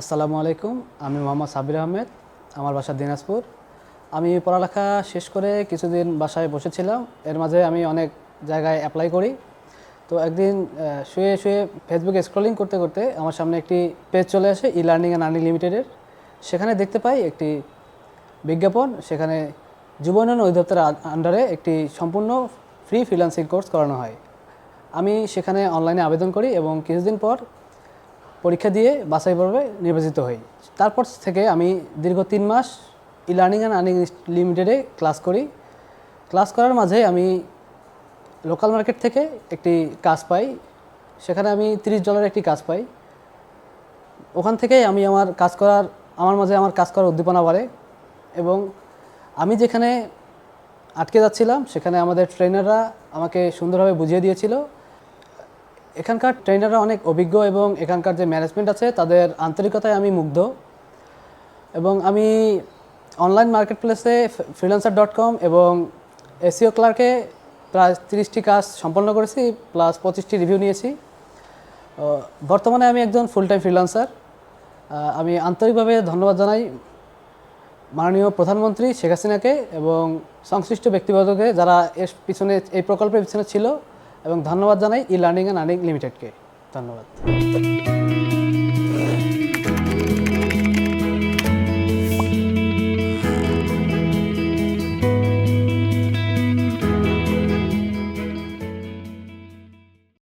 আসসালামু আলাইকুম, আমি মোহাম্মদ সাবির আহমেদ, আমার বাসা দিনাজপুর। আমি পড়ালেখা শেষ করে কিছুদিন বাসায় বসেছিলাম। এর মাঝে আমি অনেক জায়গায় অ্যাপ্লাই করি। তো একদিন শুয়ে শুয়ে ফেসবুকে স্ক্রলিং করতে করতে আমার সামনে একটি পেজ চলে আসে ই লার্নিং অ্যান্ড আর্নিং লিমিটেডের সেখানে দেখতে পাই একটি বিজ্ঞাপন, সেখানে যুব উন্নয়ন আন্ডারে একটি সম্পূর্ণ ফ্রি ফ্রিল্যান্সিং কোর্স করানো হয়। আমি সেখানে অনলাইনে আবেদন করি এবং কিছুদিন পর পরীক্ষা দিয়ে বাছাই পর্বে নির্বাচিত হই। তারপর থেকে আমি দীর্ঘ তিন মাস ই লার্নিং অ্যান্ড আর্নিং লিমিটেডে ক্লাস করি। ক্লাস করার মাঝে আমি লোকাল মার্কেট থেকে একটি কাজ পাই। সেখানে আমি তিরিশ ডলারের একটি কাজ পাই। ওখান থেকেই আমি আমার কাজ করার, আমার মাঝে আমার কাজ করার উদ্দীপনা বাড়ে এবং আমি যেখানে আটকে যাচ্ছিলাম, সেখানে আমাদের ট্রেনাররা আমাকে সুন্দরভাবে বুঝিয়ে দিয়েছিল। এখানকার ট্রেনাররা অনেক অভিজ্ঞ এবং এখানকার যে ম্যানেজমেন্ট আছে, তাদের আন্তরিকতায় আমি মুগ্ধ। এবং আমি অনলাইন মার্কেট প্লেসে ফ্রিল্যান্সার ডট কম এবং এসিও ক্লার্কে প্রায় তিরিশটি কাজ সম্পন্ন করেছি প্লাস পঁচিশটি রিভিউ নিয়েছি। বর্তমানে আমি একজন ফুল টাইম ফ্রিল্যান্সার আমি আন্তরিকভাবে ধন্যবাদ জানাই মাননীয় প্রধানমন্ত্রী শেখ হাসিনাকে এবং সংশ্লিষ্ট ব্যক্তিবর্গকে যারা এর পিছনে, এই প্রকল্পের পিছনে ছিল। এবং ধন্যবাদ জানাই ই লার্নিং অ্যান্ড আর্নিং লিমিটেডকে। ধন্যবাদ।